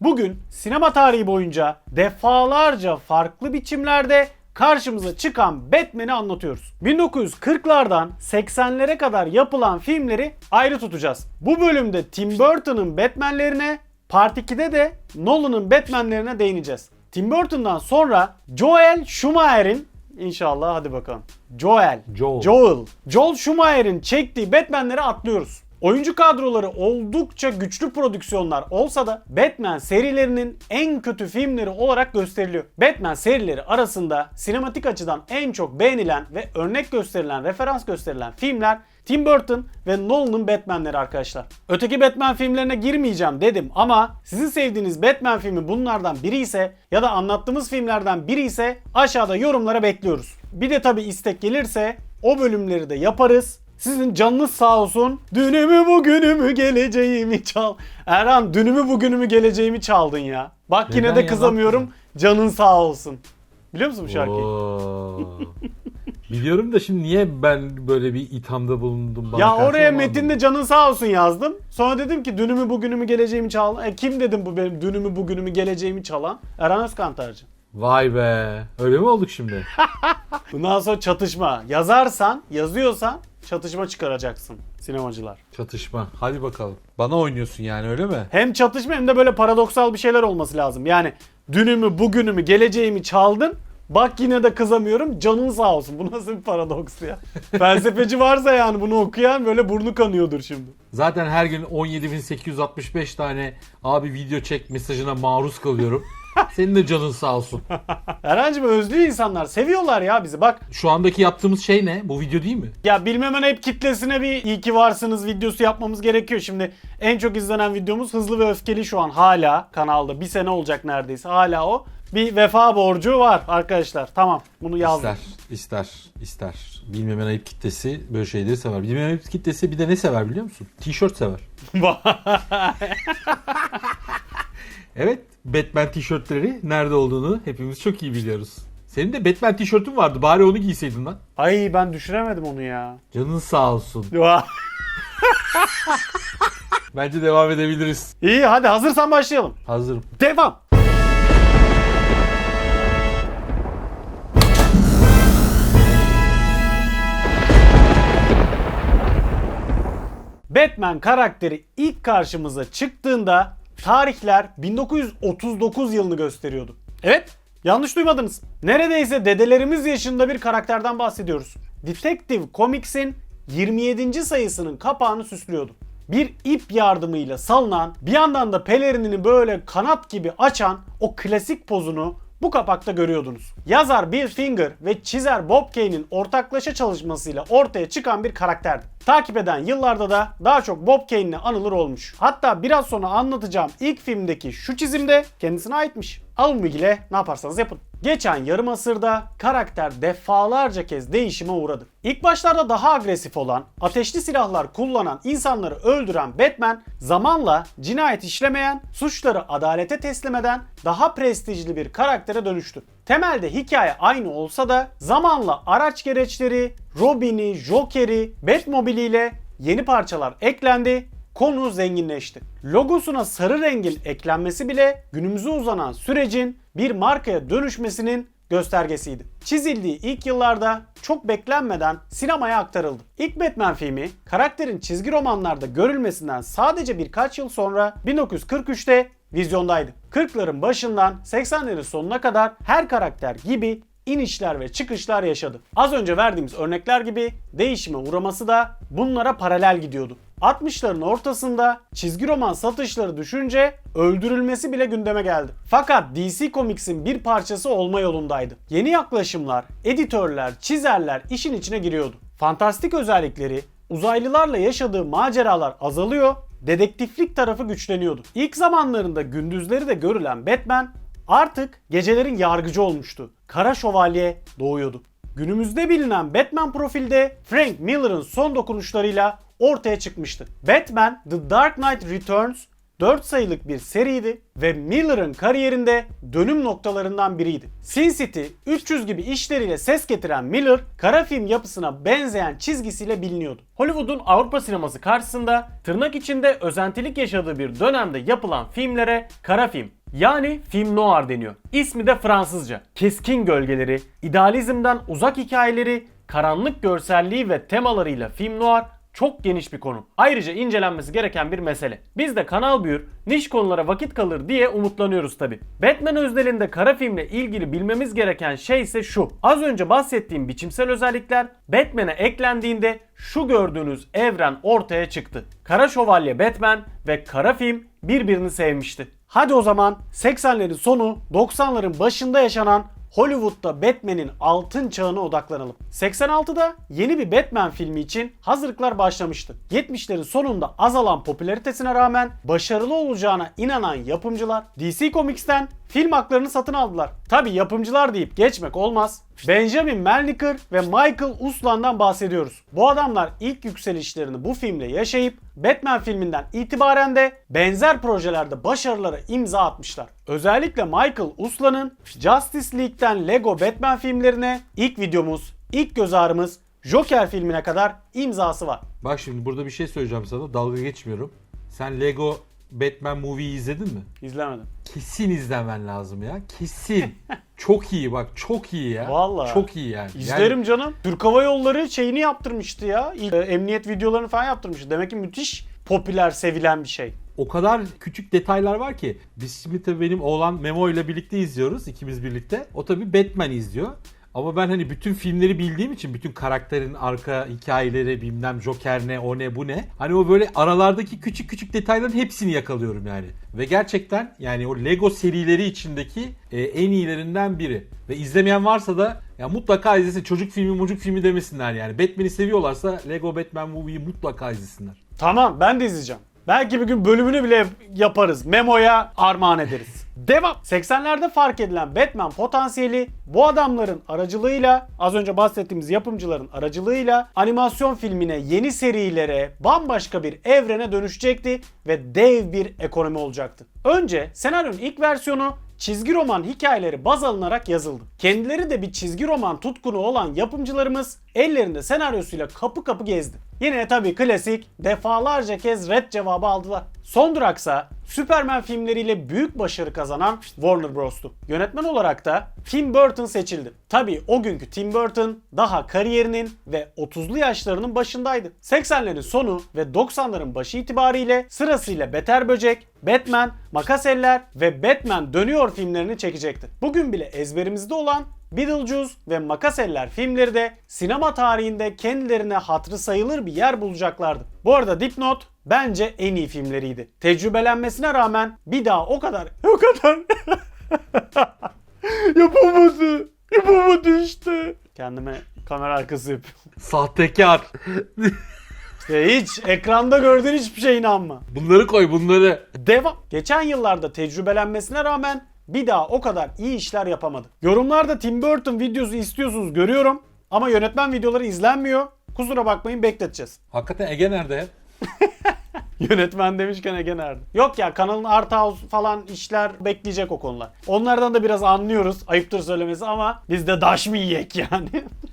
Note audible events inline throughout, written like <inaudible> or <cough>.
Bugün sinema tarihi boyunca defalarca farklı biçimlerde karşımıza çıkan Batman'i anlatıyoruz. 1940'lardan 80'lere kadar yapılan filmleri ayrı tutacağız. Bu bölümde Tim Burton'ın Batman'lerine, Part 2'de de Nolan'ın Batman'lerine değineceğiz. Tim Burton'dan sonra Joel Schumacher'in İnşallah hadi bakalım. Joel. Joel. Joel. Joel Schumacher'in çektiği Batman'leri atlıyoruz. Oyuncu kadroları oldukça güçlü prodüksiyonlar olsa da Batman serilerinin en kötü filmleri olarak gösteriliyor. Batman serileri arasında sinematik açıdan en çok beğenilen ve örnek gösterilen, referans gösterilen filmler Tim Burton ve Nolan'ın Batman'leri arkadaşlar. Öteki Batman filmlerine girmeyeceğim dedim ama sizin sevdiğiniz Batman filmi bunlardan biri ise ya da anlattığımız filmlerden biri ise aşağıda yorumlara bekliyoruz. Bir de tabi istek gelirse o bölümleri de yaparız. Sizin canınız sağ olsun. Dünümü bugünümü geleceğimi çal. Erhan dünümü bugünümü geleceğimi çaldın ya. Bak yine Neden de ya? kızamıyorum. Canın sağ olsun. Biliyor musun bu şarkıyı? Oo. Biliyorum da şimdi niye ben böyle bir ithamda bulundum? Bana Ya karşı oraya onu metinde canın sağ olsun yazdım. Sonra dedim ki dünümü bugünümü geleceğimi çal. E, kim dedim bu benim dünümü bugünümü geleceğimi çalan? Erhan Özkantarcı. Vay be. Öyle mi olduk şimdi? <laughs> Bundan sonra çatışma. Yazarsan, yazıyorsan çatışma çıkaracaksın sinemacılar. Çatışma. Hadi bakalım. Bana oynuyorsun yani öyle mi? Hem çatışma hem de böyle paradoksal bir şeyler olması lazım. Yani dünümü, bugünümü, geleceğimi çaldın. Bak yine de kızamıyorum. Canın sağ olsun. Bu nasıl bir paradoks ya? <laughs> Felsefeci varsa yani bunu okuyan böyle burnu kanıyordur şimdi. Zaten her gün 17.865 tane abi video çek mesajına maruz kalıyorum. Senin de canın sağ olsun. <laughs> Erhancığım özlüyor insanlar. Seviyorlar ya bizi. Bak Şu andaki yaptığımız şey ne? Bu video değil mi? ya bilmem hep kitlesine bir iyi ki varsınız videosu yapmamız gerekiyor. Şimdi en çok izlenen videomuz Hızlı ve Öfkeli şu an hala kanalda. Bir sene olacak neredeyse. Hala o. Bir vefa borcu var arkadaşlar. Tamam bunu yazdım. İster, ister, ister. Bilmemen ayıp kitlesi böyle şeyleri sever. Bilmemen ayıp kitlesi bir de ne sever biliyor musun? Tişört sever. <laughs> Evet, Batman tişörtleri nerede olduğunu hepimiz çok iyi biliyoruz. Senin de Batman tişörtün vardı. Bari onu giyseydin lan. Ay ben düşüremedim onu ya. Canın sağ olsun. <laughs> Bence devam edebiliriz. İyi hadi hazırsan başlayalım. Hazırım. Devam. Batman karakteri ilk karşımıza çıktığında tarihler 1939 yılını gösteriyordu. Evet, yanlış duymadınız. Neredeyse dedelerimiz yaşında bir karakterden bahsediyoruz. Detective Comics'in 27. sayısının kapağını süslüyordu. Bir ip yardımıyla salınan, bir yandan da pelerinini böyle kanat gibi açan o klasik pozunu bu kapakta görüyordunuz. Yazar Bill Finger ve çizer Bob Kane'in ortaklaşa çalışmasıyla ortaya çıkan bir karakterdi. Takip eden yıllarda da daha çok Bob Kane'le anılır olmuş. Hatta biraz sonra anlatacağım ilk filmdeki şu çizimde kendisine aitmiş. Alın bilgiyle ne yaparsanız yapın. Geçen yarım asırda karakter defalarca kez değişime uğradı. İlk başlarda daha agresif olan, ateşli silahlar kullanan insanları öldüren Batman zamanla cinayet işlemeyen, suçları adalete teslim eden daha prestijli bir karaktere dönüştü. Temelde hikaye aynı olsa da zamanla araç gereçleri, Robin'i, Joker'i, Batmobile ile yeni parçalar eklendi konu zenginleşti. Logosuna sarı rengin eklenmesi bile günümüze uzanan sürecin bir markaya dönüşmesinin göstergesiydi. Çizildiği ilk yıllarda çok beklenmeden sinemaya aktarıldı. İlk Batman filmi karakterin çizgi romanlarda görülmesinden sadece birkaç yıl sonra 1943'te vizyondaydı. 40'ların başından 80'lerin sonuna kadar her karakter gibi inişler ve çıkışlar yaşadı. Az önce verdiğimiz örnekler gibi değişime uğraması da bunlara paralel gidiyordu. 60'ların ortasında çizgi roman satışları düşünce öldürülmesi bile gündeme geldi. Fakat DC Comics'in bir parçası olma yolundaydı. Yeni yaklaşımlar, editörler, çizerler işin içine giriyordu. Fantastik özellikleri, uzaylılarla yaşadığı maceralar azalıyor, dedektiflik tarafı güçleniyordu. İlk zamanlarında gündüzleri de görülen Batman artık gecelerin yargıcı olmuştu. Kara Şövalye doğuyordu. Günümüzde bilinen Batman profilde Frank Miller'ın son dokunuşlarıyla ortaya çıkmıştı. Batman The Dark Knight Returns 4 sayılık bir seriydi ve Miller'ın kariyerinde dönüm noktalarından biriydi. Sin City 300 gibi işleriyle ses getiren Miller, kara film yapısına benzeyen çizgisiyle biliniyordu. Hollywood'un Avrupa sineması karşısında tırnak içinde özentilik yaşadığı bir dönemde yapılan filmlere kara film yani film noir deniyor. İsmi de Fransızca. Keskin gölgeleri, idealizmden uzak hikayeleri, karanlık görselliği ve temalarıyla film noir çok geniş bir konu. Ayrıca incelenmesi gereken bir mesele. Biz de kanal büyür, niş konulara vakit kalır diye umutlanıyoruz tabi. Batman özelinde kara filmle ilgili bilmemiz gereken şey ise şu. Az önce bahsettiğim biçimsel özellikler Batman'e eklendiğinde şu gördüğünüz evren ortaya çıktı. Kara Şövalye Batman ve kara film birbirini sevmişti. Hadi o zaman 80'lerin sonu 90'ların başında yaşanan Hollywood'da Batman'in altın çağına odaklanalım. 86'da yeni bir Batman filmi için hazırlıklar başlamıştı. 70'lerin sonunda azalan popülaritesine rağmen başarılı olacağına inanan yapımcılar DC Comics'ten film haklarını satın aldılar. Tabi yapımcılar deyip geçmek olmaz. Benjamin Melnicker ve Michael Uslan'dan bahsediyoruz. Bu adamlar ilk yükselişlerini bu filmle yaşayıp Batman filminden itibaren de benzer projelerde başarılara imza atmışlar. Özellikle Michael Uslan'ın Justice League'den Lego Batman filmlerine ilk videomuz, ilk göz ağrımız Joker filmine kadar imzası var. Bak şimdi burada bir şey söyleyeceğim sana. Dalga geçmiyorum. Sen Lego Batman Movie'yi izledin mi? İzlemedim. Kesin izlemen lazım ya. Kesin. <laughs> çok iyi bak çok iyi ya. Vallahi. Çok iyi yani. İzlerim canım. Türk Hava Yolları şeyini yaptırmıştı ya. İlk, e, emniyet videolarını falan yaptırmıştı. Demek ki müthiş popüler, sevilen bir şey. o kadar küçük detaylar var ki. Biz şimdi tabii benim oğlan Memo ile birlikte izliyoruz. ikimiz birlikte. O tabii Batman izliyor. Ama ben hani bütün filmleri bildiğim için bütün karakterin arka hikayeleri bilmem Joker ne o ne bu ne. Hani o böyle aralardaki küçük küçük detayların hepsini yakalıyorum yani. Ve gerçekten yani o Lego serileri içindeki e, en iyilerinden biri. Ve izlemeyen varsa da ya mutlaka izlesin. Çocuk filmi mucuk filmi demesinler yani. Batman'i seviyorlarsa Lego Batman Movie'yi mutlaka izlesinler. Tamam ben de izleyeceğim. Belki bir gün bölümünü bile yaparız. Memo'ya armağan ederiz. Devam. 80'lerde fark edilen Batman potansiyeli bu adamların aracılığıyla az önce bahsettiğimiz yapımcıların aracılığıyla animasyon filmine, yeni serilere, bambaşka bir evrene dönüşecekti ve dev bir ekonomi olacaktı. Önce senaryonun ilk versiyonu çizgi roman hikayeleri baz alınarak yazıldı. Kendileri de bir çizgi roman tutkunu olan yapımcılarımız ellerinde senaryosuyla kapı kapı gezdi. Yine tabii klasik defalarca kez red cevabı aldılar. Son duraksa Superman filmleriyle büyük başarı kazanan Warner Bros'tu. Yönetmen olarak da Tim Burton seçildi. Tabii o günkü Tim Burton daha kariyerinin ve 30'lu yaşlarının başındaydı. 80'lerin sonu ve 90'ların başı itibariyle sırasıyla Beter Böcek, Batman, Makaseller ve Batman Dönüyor filmlerini çekecekti. Bugün bile ezberimizde olan Beetlejuice ve Makaseller filmleri de sinema tarihinde kendilerine hatrı sayılır bir yer bulacaklardı. Bu arada dipnot bence en iyi filmleriydi. Tecrübelenmesine rağmen bir daha o kadar <laughs> o kadar <laughs> yapamadı. Yapamadı işte. Kendime kamera arkası yapıyorum. Sahtekar. İşte hiç ekranda gördüğün hiçbir şeye inanma. bunları koy bunları. Devam. Geçen yıllarda tecrübelenmesine rağmen bir daha o kadar iyi işler yapamadı. Yorumlarda Tim Burton videosu istiyorsunuz görüyorum ama yönetmen videoları izlenmiyor. Kusura bakmayın bekleteceğiz. Hakikaten Ege nerede? <laughs> Yönetmen demişken Ege nerede? Yok ya kanalın art house falan işler bekleyecek o konular. Onlardan da biraz anlıyoruz. Ayıptır söylemesi ama biz de daş mı yiyek yani?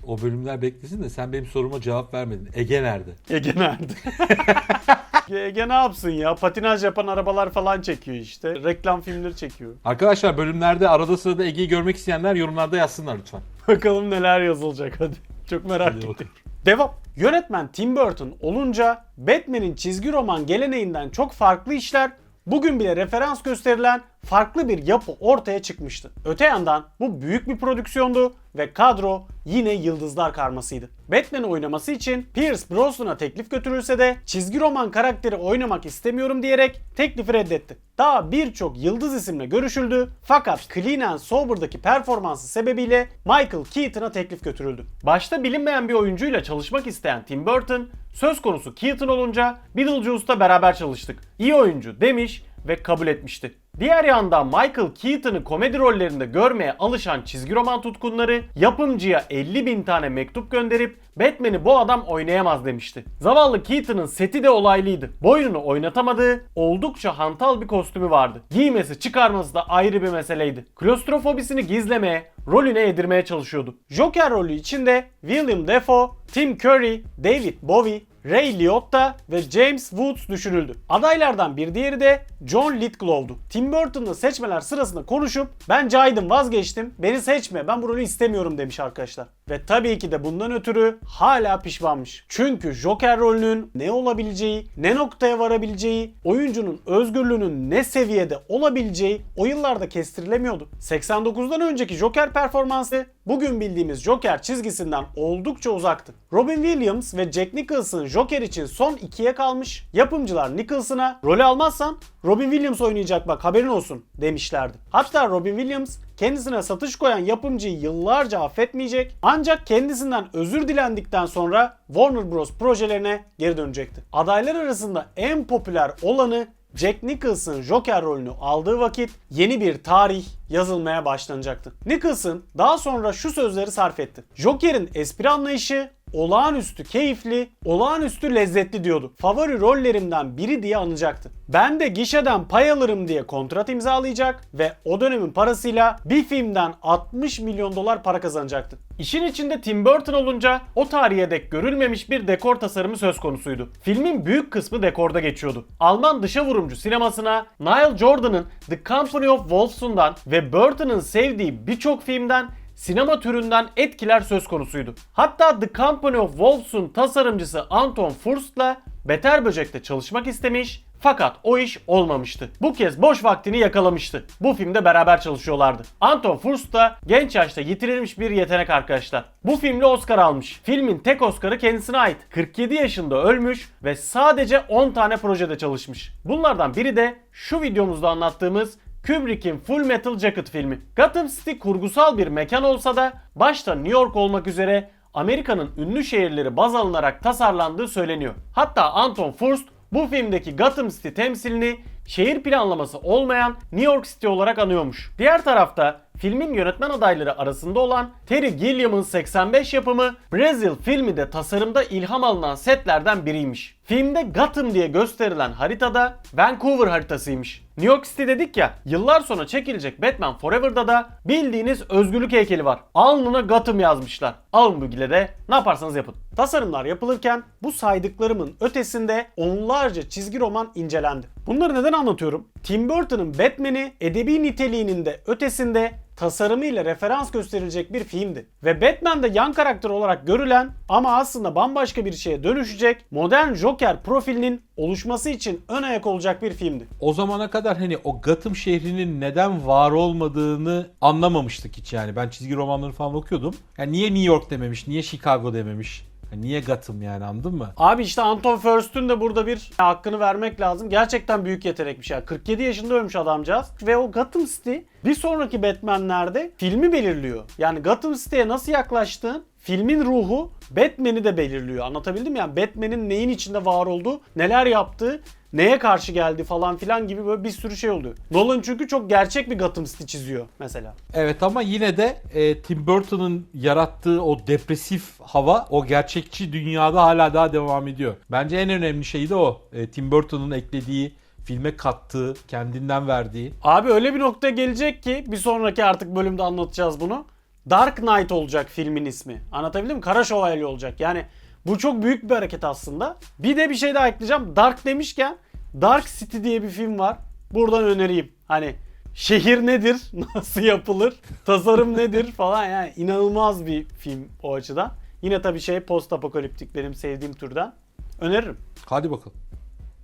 O bölümler beklesin de sen benim soruma cevap vermedin. Ege nerede? Ege nerede? <laughs> Ege ne yapsın ya? Patinaj yapan arabalar falan çekiyor işte. Reklam filmleri çekiyor. Arkadaşlar bölümlerde arada sırada Ege'yi görmek isteyenler yorumlarda yazsınlar lütfen. Bakalım neler yazılacak hadi. Çok merak Hadi ettim. bakalım. Devam. Yönetmen Tim Burton olunca Batman'in çizgi roman geleneğinden çok farklı işler bugün bile referans gösterilen farklı bir yapı ortaya çıkmıştı. Öte yandan bu büyük bir prodüksiyondu ve kadro yine yıldızlar karmasıydı. Batman'i oynaması için Pierce Brosnan'a teklif götürülse de çizgi roman karakteri oynamak istemiyorum diyerek teklifi reddetti. Daha birçok yıldız isimle görüşüldü fakat Clean and Sober'daki performansı sebebiyle Michael Keaton'a teklif götürüldü. Başta bilinmeyen bir oyuncuyla çalışmak isteyen Tim Burton söz konusu Keaton olunca Beetlejuice'da beraber çalıştık. İyi oyuncu demiş ve kabul etmişti. Diğer yandan Michael Keaton'ı komedi rollerinde görmeye alışan çizgi roman tutkunları yapımcıya 50 bin tane mektup gönderip Batman'i bu adam oynayamaz demişti. Zavallı Keaton'ın seti de olaylıydı. Boynunu oynatamadığı oldukça hantal bir kostümü vardı. Giymesi çıkarması da ayrı bir meseleydi. Klostrofobisini gizlemeye, rolüne yedirmeye çalışıyordu. Joker rolü içinde William Dafoe, Tim Curry, David Bowie, Ray Liotta ve James Woods düşünüldü. Adaylardan bir diğeri de John Lithgow'du. Tim Burton'la seçmeler sırasında konuşup ben caydım vazgeçtim beni seçme ben bu rolü istemiyorum demiş arkadaşlar. Ve tabii ki de bundan ötürü hala pişmanmış. Çünkü Joker rolünün ne olabileceği, ne noktaya varabileceği, oyuncunun özgürlüğünün ne seviyede olabileceği o yıllarda kestirilemiyordu. 89'dan önceki Joker performansı bugün bildiğimiz Joker çizgisinden oldukça uzaktı. Robin Williams ve Jack Nicholson Joker için son ikiye kalmış. Yapımcılar Nicholson'a rolü almazsan Robin Williams oynayacak bak haberin olsun demişlerdi. Hatta Robin Williams kendisine satış koyan yapımcıyı yıllarca affetmeyecek ancak kendisinden özür dilendikten sonra Warner Bros. projelerine geri dönecekti. Adaylar arasında en popüler olanı Jack Nicholson Joker rolünü aldığı vakit yeni bir tarih yazılmaya başlanacaktı. Nicholson daha sonra şu sözleri sarf etti. Joker'in espri anlayışı olağanüstü keyifli, olağanüstü lezzetli diyordu. Favori rollerimden biri diye anacaktı. Ben de gişeden pay alırım diye kontrat imzalayacak ve o dönemin parasıyla bir filmden 60 milyon dolar para kazanacaktı. İşin içinde Tim Burton olunca o tarihe dek görülmemiş bir dekor tasarımı söz konusuydu. Filmin büyük kısmı dekorda geçiyordu. Alman dışa vurumcu sinemasına Nile Jordan'ın The Company of Wolves'undan ve Burton'ın sevdiği birçok filmden sinema türünden etkiler söz konusuydu. Hatta The Company of Wolves'un tasarımcısı Anton Furst'la Beter Böcek'te çalışmak istemiş fakat o iş olmamıştı. Bu kez boş vaktini yakalamıştı. Bu filmde beraber çalışıyorlardı. Anton Furst da genç yaşta yitirilmiş bir yetenek arkadaşlar. Bu filmle Oscar almış. Filmin tek Oscar'ı kendisine ait. 47 yaşında ölmüş ve sadece 10 tane projede çalışmış. Bunlardan biri de şu videomuzda anlattığımız Kubrick'in Full Metal Jacket filmi. Gotham City kurgusal bir mekan olsa da başta New York olmak üzere Amerika'nın ünlü şehirleri baz alınarak tasarlandığı söyleniyor. Hatta Anton Furst bu filmdeki Gotham City temsilini şehir planlaması olmayan New York City olarak anıyormuş. Diğer tarafta filmin yönetmen adayları arasında olan Terry Gilliam'ın 85 yapımı Brazil filmi de tasarımda ilham alınan setlerden biriymiş. Filmde Gotham diye gösterilen haritada Vancouver haritasıymış. New York City dedik ya, yıllar sonra çekilecek Batman Forever'da da bildiğiniz özgürlük heykeli var. Alnına Gotham yazmışlar. Alın de ne yaparsanız yapın. Tasarımlar yapılırken bu saydıklarımın ötesinde onlarca çizgi roman incelendi. Bunları neden anlatıyorum? Tim Burton'ın Batman'i edebi niteliğinin de ötesinde tasarımıyla referans gösterilecek bir filmdi. Ve Batman'de yan karakter olarak görülen ama aslında bambaşka bir şeye dönüşecek modern Joker profilinin oluşması için ön ayak olacak bir filmdi. O zamana kadar hani o Gotham şehrinin neden var olmadığını anlamamıştık hiç yani. Ben çizgi romanları falan okuyordum. Yani niye New York dememiş, niye Chicago dememiş. Niye Gotham yani anladın mı? Abi işte Anton First'ün de burada bir hakkını vermek lazım. Gerçekten büyük yetenekmiş ya. 47 yaşında ölmüş adamcağız. Ve o Gotham City bir sonraki Batman'lerde filmi belirliyor. Yani Gotham City'ye nasıl yaklaştığın filmin ruhu Batman'i de belirliyor. Anlatabildim mi? Batman'in neyin içinde var olduğu, neler yaptığı, neye karşı geldi falan filan gibi böyle bir sürü şey oluyor. Nolan çünkü çok gerçek bir Gotham City çiziyor mesela. Evet ama yine de e, Tim Burton'ın yarattığı o depresif hava o gerçekçi dünyada hala daha devam ediyor. Bence en önemli şey de o. E, Tim Burton'un eklediği filme kattığı, kendinden verdiği. Abi öyle bir noktaya gelecek ki bir sonraki artık bölümde anlatacağız bunu. Dark Knight olacak filmin ismi. Anlatabildim mi? Kara Şövalye olacak. Yani bu çok büyük bir hareket aslında. Bir de bir şey daha ekleyeceğim. Dark demişken Dark City diye bir film var. Buradan önereyim. Hani şehir nedir? <laughs> Nasıl yapılır? Tasarım nedir falan yani inanılmaz bir film o açıdan. Yine tabii şey post apokaliptik benim sevdiğim türden. Öneririm. Hadi bakalım.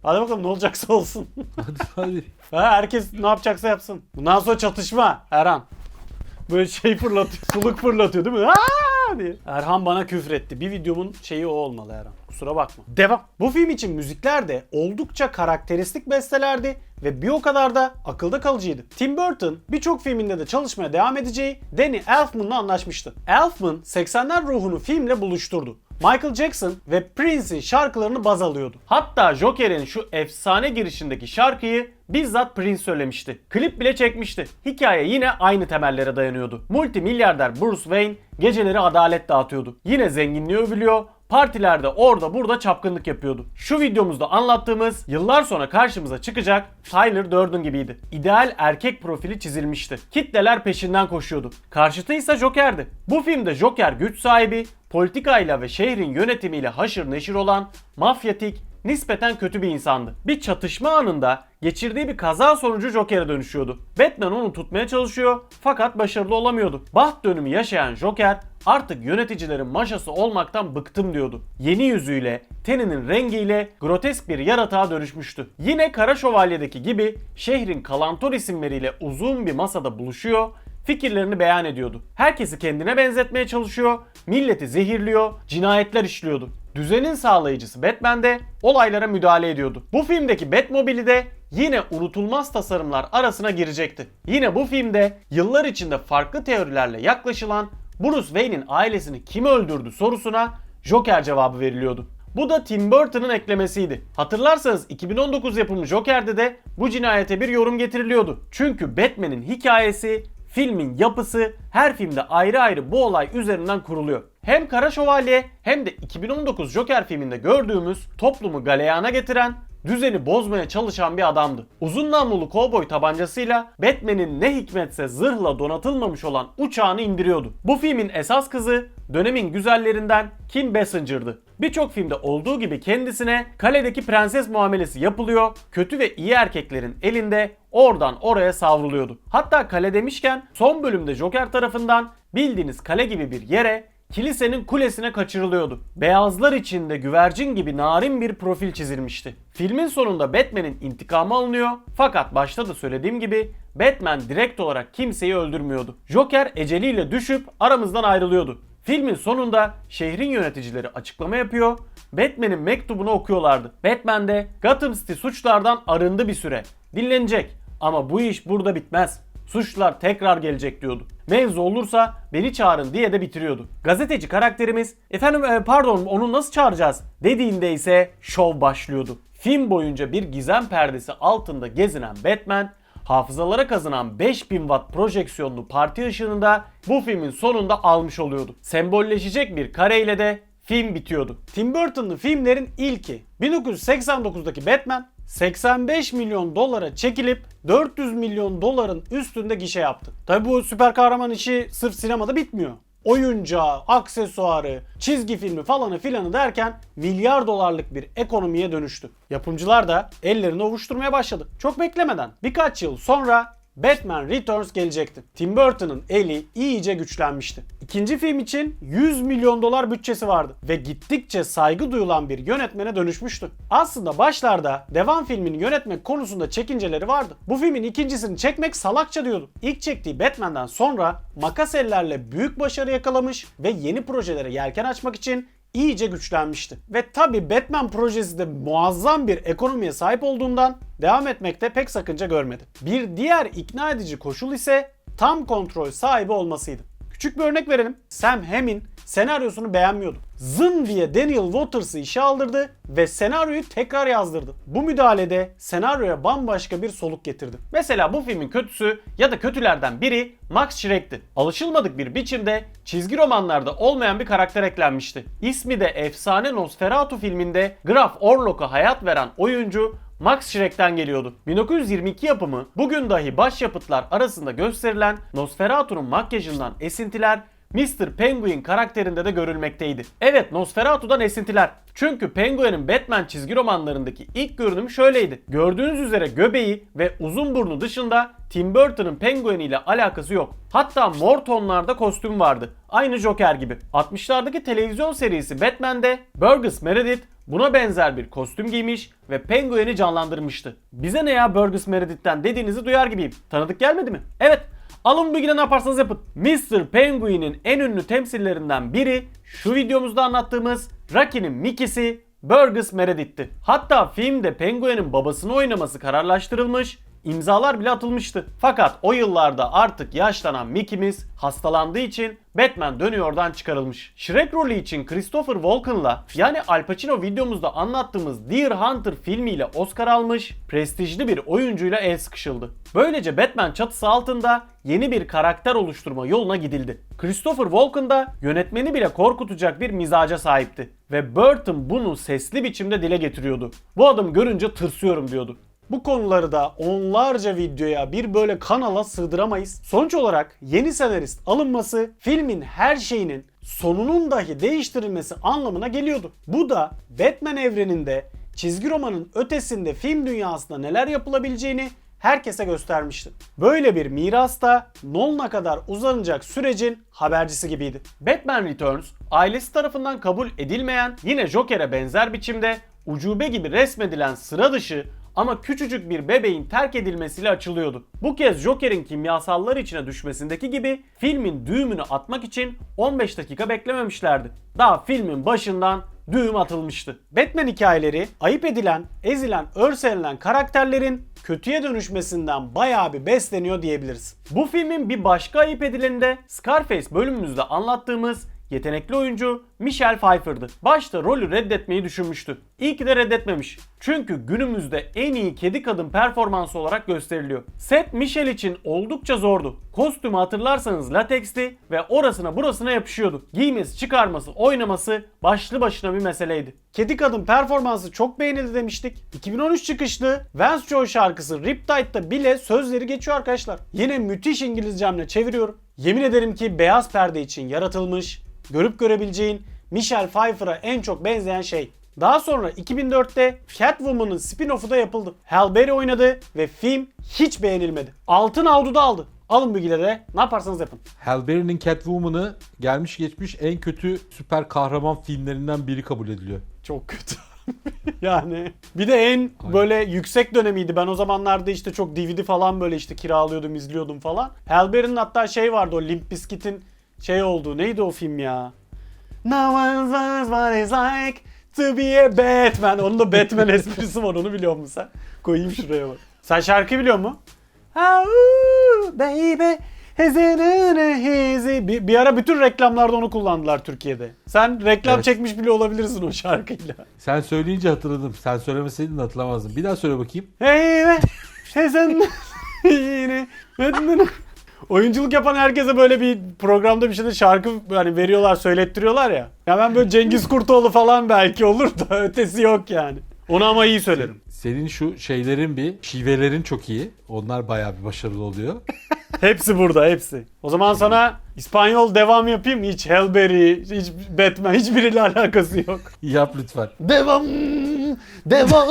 Hadi bakalım ne olacaksa olsun. Hadi hadi. <laughs> Ha, herkes ne yapacaksa yapsın. Bundan sonra çatışma her an. Böyle şey fırlatıyor, suluk fırlatıyor değil mi? Aa! diye. Erhan bana küfretti. Bir videomun şeyi o olmalı Erhan. Kusura bakma. Devam. Bu film için müzikler de oldukça karakteristik bestelerdi ve bir o kadar da akılda kalıcıydı. Tim Burton birçok filminde de çalışmaya devam edeceği Danny Elfman'la anlaşmıştı. Elfman 80'ler ruhunu filmle buluşturdu. Michael Jackson ve Prince'in şarkılarını baz alıyordu. Hatta Joker'in şu efsane girişindeki şarkıyı bizzat Prince söylemişti. Klip bile çekmişti. Hikaye yine aynı temellere dayanıyordu. Multimilyarder Bruce Wayne geceleri adalet dağıtıyordu. Yine zenginliği övülüyor, partilerde orada burada çapkınlık yapıyordu. Şu videomuzda anlattığımız yıllar sonra karşımıza çıkacak Tyler Durden gibiydi. İdeal erkek profili çizilmişti. Kitleler peşinden koşuyordu. Karşıtı ise Joker'di. Bu filmde Joker güç sahibi, politikayla ve şehrin yönetimiyle haşır neşir olan, mafyatik, nispeten kötü bir insandı. Bir çatışma anında geçirdiği bir kaza sonucu Joker'e dönüşüyordu. Batman onu tutmaya çalışıyor fakat başarılı olamıyordu. Baht dönümü yaşayan Joker artık yöneticilerin maşası olmaktan bıktım diyordu. Yeni yüzüyle, teninin rengiyle grotesk bir yaratığa dönüşmüştü. Yine Kara Şövalye'deki gibi şehrin kalantor isimleriyle uzun bir masada buluşuyor fikirlerini beyan ediyordu. Herkesi kendine benzetmeye çalışıyor, milleti zehirliyor, cinayetler işliyordu. Düzenin sağlayıcısı Batman de olaylara müdahale ediyordu. Bu filmdeki Batmobile'i de yine unutulmaz tasarımlar arasına girecekti. Yine bu filmde yıllar içinde farklı teorilerle yaklaşılan Bruce Wayne'in ailesini kim öldürdü sorusuna Joker cevabı veriliyordu. Bu da Tim Burton'ın eklemesiydi. Hatırlarsanız 2019 yapımı Joker'de de bu cinayete bir yorum getiriliyordu. Çünkü Batman'in hikayesi, filmin yapısı her filmde ayrı ayrı bu olay üzerinden kuruluyor. Hem Kara Şövalye hem de 2019 Joker filminde gördüğümüz toplumu galeyana getiren, düzeni bozmaya çalışan bir adamdı. Uzun namlulu kovboy tabancasıyla Batman'in ne hikmetse zırhla donatılmamış olan uçağını indiriyordu. Bu filmin esas kızı dönemin güzellerinden Kim Basinger'dı. Birçok filmde olduğu gibi kendisine kaledeki prenses muamelesi yapılıyor, kötü ve iyi erkeklerin elinde oradan oraya savruluyordu. Hatta kale demişken son bölümde Joker tarafından bildiğiniz kale gibi bir yere kilisenin kulesine kaçırılıyordu. Beyazlar içinde güvercin gibi narin bir profil çizilmişti. Filmin sonunda Batman'in intikamı alınıyor fakat başta da söylediğim gibi Batman direkt olarak kimseyi öldürmüyordu. Joker eceliyle düşüp aramızdan ayrılıyordu. Filmin sonunda şehrin yöneticileri açıklama yapıyor. Batman'in mektubunu okuyorlardı. Batman de Gotham City suçlardan arındı bir süre. Dinlenecek ama bu iş burada bitmez. Suçlar tekrar gelecek diyordu. Mevzu olursa beni çağırın diye de bitiriyordu. Gazeteci karakterimiz efendim e, pardon onu nasıl çağıracağız dediğinde ise şov başlıyordu. Film boyunca bir gizem perdesi altında gezinen Batman hafızalara kazınan 5000 watt projeksiyonlu parti ışığını da bu filmin sonunda almış oluyordu. Sembolleşecek bir kareyle de film bitiyordu. Tim Burton'lı filmlerin ilki 1989'daki Batman 85 milyon dolara çekilip 400 milyon doların üstünde gişe yaptı. Tabi bu süper kahraman işi sırf sinemada bitmiyor. Oyuncağı, aksesuarı, çizgi filmi falanı filanı derken milyar dolarlık bir ekonomiye dönüştü. Yapımcılar da ellerini ovuşturmaya başladı. Çok beklemeden birkaç yıl sonra Batman Returns gelecekti. Tim Burton'ın eli iyice güçlenmişti. İkinci film için 100 milyon dolar bütçesi vardı ve gittikçe saygı duyulan bir yönetmene dönüşmüştü. Aslında başlarda devam filmini yönetmek konusunda çekinceleri vardı. Bu filmin ikincisini çekmek salakça diyordu. İlk çektiği Batman'den sonra makas ellerle büyük başarı yakalamış ve yeni projelere yelken açmak için iyice güçlenmişti. Ve tabi Batman projesi de muazzam bir ekonomiye sahip olduğundan devam etmekte pek sakınca görmedi. Bir diğer ikna edici koşul ise tam kontrol sahibi olmasıydı. Küçük bir örnek verelim. Sam Hamm'in senaryosunu beğenmiyordu. Zın diye Daniel Waters'ı işe aldırdı ve senaryoyu tekrar yazdırdı. Bu müdahalede senaryoya bambaşka bir soluk getirdi. Mesela bu filmin kötüsü ya da kötülerden biri Max Schreck'ti. Alışılmadık bir biçimde çizgi romanlarda olmayan bir karakter eklenmişti. İsmi de efsane Nosferatu filminde Graf Orlok'a hayat veren oyuncu Max Schreck'ten geliyordu. 1922 yapımı bugün dahi başyapıtlar arasında gösterilen Nosferatu'nun makyajından esintiler Mr. Penguin karakterinde de görülmekteydi. Evet Nosferatu'dan esintiler. Çünkü Penguin'in Batman çizgi romanlarındaki ilk görünümü şöyleydi. Gördüğünüz üzere göbeği ve uzun burnu dışında Tim Burton'ın Penguin ile alakası yok. Hatta mor tonlarda kostüm vardı. Aynı Joker gibi. 60'lardaki televizyon serisi Batman'de Burgess Meredith buna benzer bir kostüm giymiş ve Penguin'i canlandırmıştı. Bize ne ya Burgess Meredith'ten dediğinizi duyar gibiyim. Tanıdık gelmedi mi? Evet Alın bu bilgileri ne yaparsanız yapın. Mr. Penguin'in en ünlü temsillerinden biri şu videomuzda anlattığımız Rocky'nin Mickey'si Burgess Meredith'ti. Hatta filmde Penguin'in babasını oynaması kararlaştırılmış. İmzalar bile atılmıştı. Fakat o yıllarda artık yaşlanan Mickey'miz hastalandığı için Batman dönüyordan çıkarılmış. Shrek rolü için Christopher Walken'la yani Al Pacino videomuzda anlattığımız Deer Hunter filmiyle Oscar almış, prestijli bir oyuncuyla el sıkışıldı. Böylece Batman çatısı altında yeni bir karakter oluşturma yoluna gidildi. Christopher Walken da yönetmeni bile korkutacak bir mizaca sahipti. Ve Burton bunu sesli biçimde dile getiriyordu. Bu adamı görünce tırsıyorum diyordu. Bu konuları da onlarca videoya bir böyle kanala sığdıramayız. Sonuç olarak yeni senarist alınması filmin her şeyinin sonunun dahi değiştirilmesi anlamına geliyordu. Bu da Batman evreninde çizgi romanın ötesinde film dünyasında neler yapılabileceğini herkese göstermişti. Böyle bir miras da Nolan'a kadar uzanacak sürecin habercisi gibiydi. Batman Returns ailesi tarafından kabul edilmeyen yine Joker'e benzer biçimde ucube gibi resmedilen sıra dışı ama küçücük bir bebeğin terk edilmesiyle açılıyordu. Bu kez Joker'in kimyasallar içine düşmesindeki gibi filmin düğümünü atmak için 15 dakika beklememişlerdi. Daha filmin başından düğüm atılmıştı. Batman hikayeleri ayıp edilen, ezilen, örselilen karakterlerin kötüye dönüşmesinden bayağı bir besleniyor diyebiliriz. Bu filmin bir başka ayıp edileni de Scarface bölümümüzde anlattığımız yetenekli oyuncu Michelle Pfeiffer'dı. Başta rolü reddetmeyi düşünmüştü. İyi ki de reddetmemiş. Çünkü günümüzde en iyi kedi kadın performansı olarak gösteriliyor. Set Michelle için oldukça zordu. Kostümü hatırlarsanız lateksti ve orasına burasına yapışıyordu. Giymesi, çıkarması, oynaması başlı başına bir meseleydi. Kedi kadın performansı çok beğenildi demiştik. 2013 çıkışlı Vance Joy şarkısı Riptide'da bile sözleri geçiyor arkadaşlar. Yine müthiş İngilizcemle çeviriyorum. Yemin ederim ki beyaz perde için yaratılmış, görüp görebileceğin Michelle Pfeiffer'a en çok benzeyen şey. Daha sonra 2004'te Catwoman'ın spin-off'u da yapıldı. Halle Berry oynadı ve film hiç beğenilmedi. Altın avluda aldı. Alın bilgileri ne yaparsanız yapın. Halle Berry'nin Catwoman'ı gelmiş geçmiş en kötü süper kahraman filmlerinden biri kabul ediliyor. Çok kötü. <laughs> yani bir de en böyle yüksek dönemiydi. Ben o zamanlarda işte çok DVD falan böyle işte kiralıyordum, izliyordum falan. Halle Berry'nin hatta şey vardı o Limp Bizkit'in şey olduğu. Neydi o film ya? No one knows what it's like to be a Batman. Onun da Batman <laughs> esprisi var onu biliyor musun sen? Koyayım şuraya bak. Sen şarkı biliyor musun? Ooh, baby. Bir, bir ara bütün reklamlarda onu kullandılar Türkiye'de. Sen reklam Evet. çekmiş bile olabilirsin o şarkıyla. Sen söyleyince hatırladım. Sen söylemeseydin hatırlamazdım. Bir daha söyle bakayım. Hey be, yine. Oyunculuk yapan herkese böyle bir programda bir şeyde şarkı hani veriyorlar, söylettiriyorlar ya. Ya ben böyle Cengiz Kurtoğlu falan belki olur da <laughs> ötesi yok yani. Onu ama iyi söylerim. Senin şu şeylerin bir, şivelerin çok iyi. Onlar bayağı bir başarılı oluyor. Hepsi burada, hepsi. O zaman sana İspanyol devam yapayım? Hiç Hellberry, hiç Batman, hiçbiriyle alakası yok. Yap lütfen. Devam, devam,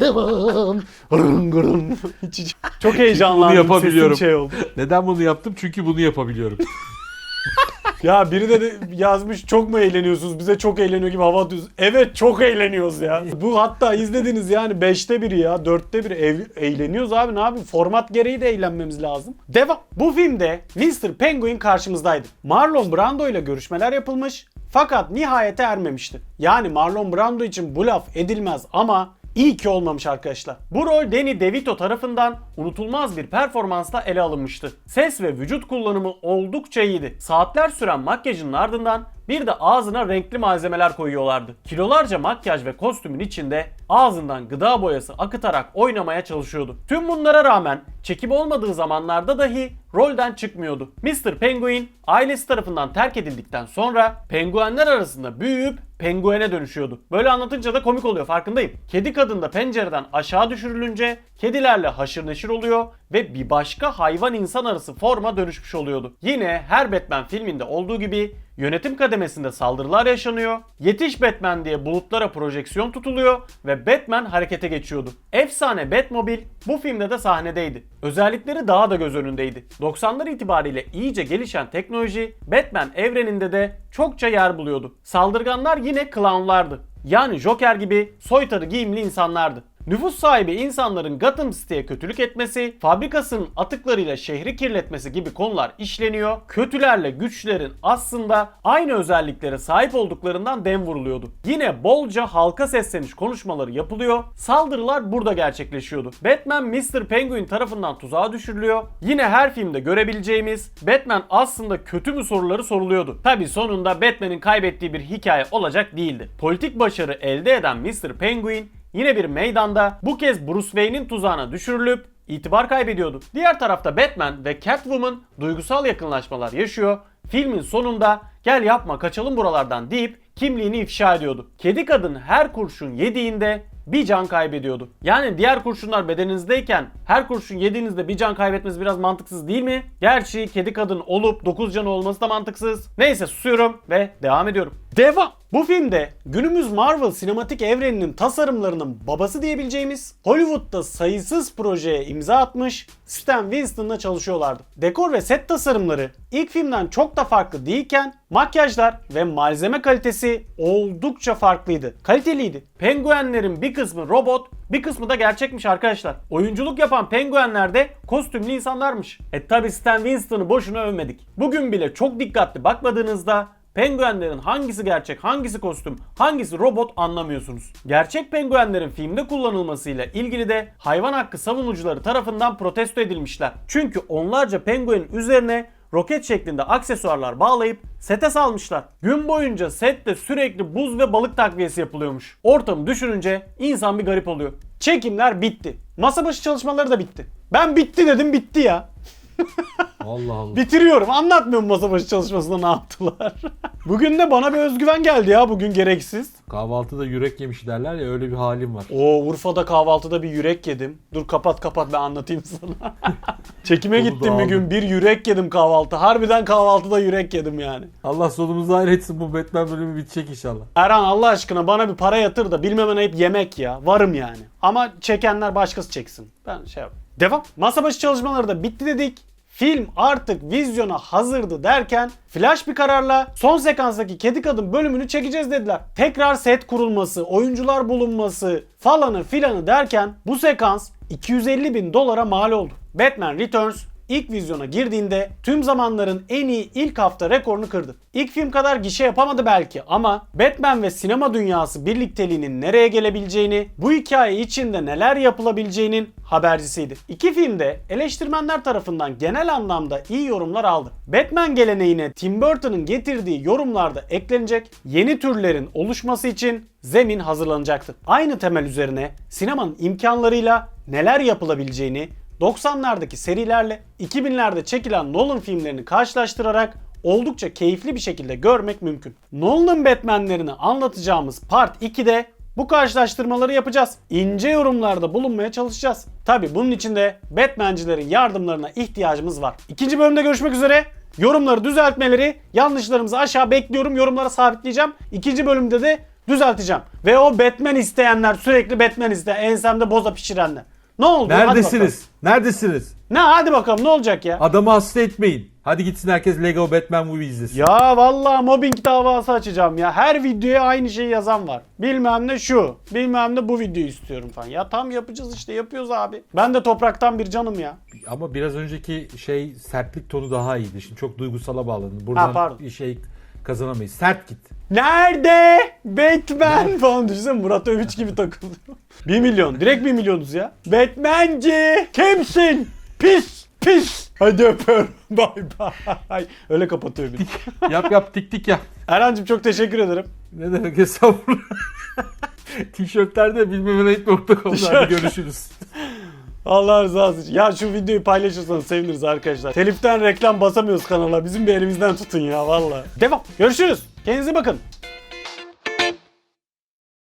devam. Gırın gırın. Hiç, hiç. Çok heyecanlandım. Bunu yapabiliyorum. Sesim şey oldu. Neden bunu yaptım? Çünkü bunu yapabiliyorum. <laughs> Ya biri de, de yazmış çok mu eğleniyorsunuz? Bize çok eğleniyor gibi hava atıyoruz. Evet çok eğleniyoruz ya. Bu hatta izlediniz yani 5'te biri ya 4'te biri ev, eğleniyoruz abi ne yapayım? Format gereği de eğlenmemiz lazım. Devam. Bu filmde Mr. Penguin karşımızdaydı. Marlon Brando ile görüşmeler yapılmış fakat nihayete ermemişti. Yani Marlon Brando için bu laf edilmez ama İyi ki olmamış arkadaşlar. Bu rol Danny DeVito tarafından unutulmaz bir performansla ele alınmıştı. Ses ve vücut kullanımı oldukça iyiydi. Saatler süren makyajın ardından bir de ağzına renkli malzemeler koyuyorlardı. Kilolarca makyaj ve kostümün içinde ağzından gıda boyası akıtarak oynamaya çalışıyordu. Tüm bunlara rağmen çekim olmadığı zamanlarda dahi rolden çıkmıyordu. Mr. Penguin ailesi tarafından terk edildikten sonra penguenler arasında büyüyüp penguene dönüşüyordu. Böyle anlatınca da komik oluyor farkındayım. Kedi kadın da pencereden aşağı düşürülünce kedilerle haşır neşir oluyor ve bir başka hayvan insan arası forma dönüşmüş oluyordu. Yine her Batman filminde olduğu gibi yönetim kademesinde saldırılar yaşanıyor. Yetiş Batman diye bulutlara projeksiyon tutuluyor ve Batman harekete geçiyordu. Efsane Batmobile bu filmde de sahnedeydi. Özellikleri daha da göz önündeydi. 90'lar itibariyle iyice gelişen teknoloji Batman evreninde de çokça yer buluyordu. Saldırganlar yine clownlardı. Yani Joker gibi soytarı giyimli insanlardı. Nüfus sahibi insanların Gotham City'ye kötülük etmesi, fabrikasının atıklarıyla şehri kirletmesi gibi konular işleniyor. Kötülerle güçlerin aslında aynı özelliklere sahip olduklarından dem vuruluyordu. Yine bolca halka sesleniş konuşmaları yapılıyor. Saldırılar burada gerçekleşiyordu. Batman Mr. Penguin tarafından tuzağa düşürülüyor. Yine her filmde görebileceğimiz Batman aslında kötü mü soruları soruluyordu. Tabi sonunda Batman'in kaybettiği bir hikaye olacak değildi. Politik başarı elde eden Mr. Penguin yine bir meydanda bu kez Bruce Wayne'in tuzağına düşürülüp itibar kaybediyordu. Diğer tarafta Batman ve Catwoman duygusal yakınlaşmalar yaşıyor. Filmin sonunda gel yapma kaçalım buralardan deyip kimliğini ifşa ediyordu. Kedi kadın her kurşun yediğinde bir can kaybediyordu. Yani diğer kurşunlar bedeninizdeyken her kurşun yediğinizde bir can kaybetmeniz biraz mantıksız değil mi? Gerçi kedi kadın olup 9 canı olması da mantıksız. Neyse susuyorum ve devam ediyorum. Devam. Bu filmde günümüz Marvel sinematik evreninin tasarımlarının babası diyebileceğimiz Hollywood'da sayısız projeye imza atmış Stan Winston'la çalışıyorlardı. Dekor ve set tasarımları ilk filmden çok da farklı değilken makyajlar ve malzeme kalitesi oldukça farklıydı. Kaliteliydi. Penguenlerin bir kısmı robot, bir kısmı da gerçekmiş arkadaşlar. Oyunculuk yapan penguenler de kostümlü insanlarmış. E tabi Stan Winston'ı boşuna övmedik. Bugün bile çok dikkatli bakmadığınızda Penguenlerin hangisi gerçek, hangisi kostüm, hangisi robot anlamıyorsunuz. Gerçek penguenlerin filmde kullanılmasıyla ilgili de hayvan hakkı savunucuları tarafından protesto edilmişler. Çünkü onlarca penguenin üzerine roket şeklinde aksesuarlar bağlayıp sete salmışlar. Gün boyunca sette sürekli buz ve balık takviyesi yapılıyormuş. Ortamı düşününce insan bir garip oluyor. Çekimler bitti. Masa başı çalışmaları da bitti. Ben bitti dedim bitti ya. Allah Allah. <laughs> Bitiriyorum. Anlatmıyorum masa başı çalışmasında ne yaptılar. <laughs> bugün de bana bir özgüven geldi ya bugün gereksiz. Kahvaltıda yürek yemiş derler ya öyle bir halim var. Oo Urfa'da kahvaltıda bir yürek yedim. Dur kapat kapat ben anlatayım sana. <laughs> Çekime Onu gittim bir aldım. gün bir yürek yedim kahvaltı. Harbiden kahvaltıda yürek yedim yani. Allah sonumuzu hayretsin bu Batman bölümü bitecek inşallah. Erhan Allah aşkına bana bir para yatır da bilmem ayıp yemek ya. Varım yani. Ama çekenler başkası çeksin. Ben şey yap. Devam. Masa başı çalışmaları da bitti dedik. Film artık vizyona hazırdı derken flash bir kararla son sekanstaki kedi kadın bölümünü çekeceğiz dediler. Tekrar set kurulması, oyuncular bulunması falanı filanı derken bu sekans 250 bin dolara mal oldu. Batman Returns ilk vizyona girdiğinde tüm zamanların en iyi ilk hafta rekorunu kırdı. İlk film kadar gişe yapamadı belki ama Batman ve sinema dünyası birlikteliğinin nereye gelebileceğini, bu hikaye içinde neler yapılabileceğinin habercisiydi. İki filmde eleştirmenler tarafından genel anlamda iyi yorumlar aldı. Batman geleneğine Tim Burton'ın getirdiği yorumlarda eklenecek yeni türlerin oluşması için zemin hazırlanacaktı. Aynı temel üzerine sinemanın imkanlarıyla neler yapılabileceğini 90'lardaki serilerle 2000'lerde çekilen Nolan filmlerini karşılaştırarak oldukça keyifli bir şekilde görmek mümkün. Nolan'ın Batman'lerini anlatacağımız Part 2'de bu karşılaştırmaları yapacağız. İnce yorumlarda bulunmaya çalışacağız. Tabi bunun için de Batman'cilerin yardımlarına ihtiyacımız var. İkinci bölümde görüşmek üzere. Yorumları düzeltmeleri, yanlışlarımızı aşağı bekliyorum. Yorumlara sabitleyeceğim. İkinci bölümde de düzelteceğim. Ve o Batman isteyenler, sürekli Batman isteyen, ensemde boza pişirenler. Ne oldu? Neredesiniz? Neredesiniz? Ne hadi bakalım ne olacak ya? Adamı hasta etmeyin. Hadi gitsin herkes Lego Batman Movie izlesin. Ya vallahi mobbing davası açacağım ya. Her videoya aynı şeyi yazan var. Bilmem ne şu. Bilmem ne bu videoyu istiyorum falan. Ya tam yapacağız işte yapıyoruz abi. Ben de topraktan bir canım ya. Ama biraz önceki şey sertlik tonu daha iyiydi. Şimdi çok duygusala bağladın. Ha, Buradan pardon. bir şey kazanamayız. Sert git. Nerede? Batman falan düşünsene Murat Övüç gibi takılıyor. <laughs> 1 milyon. Direkt 1 milyonuz ya. Batmanci. Kimsin? Pis. Pis. Hadi öpüyorum. <laughs> Bay bay. Öyle kapatıyor beni. yap yap tik tik yap. Erhan'cığım çok teşekkür ederim. Ne demek estağfurullah. <laughs> Tişörtlerde bilmem ne Tişört. Hadi görüşürüz. Allah rızası için. Ya şu videoyu paylaşırsanız seviniriz arkadaşlar. Teliften reklam basamıyoruz kanala. Bizim bir elimizden tutun ya valla. Devam. Görüşürüz. Kendinize bakın.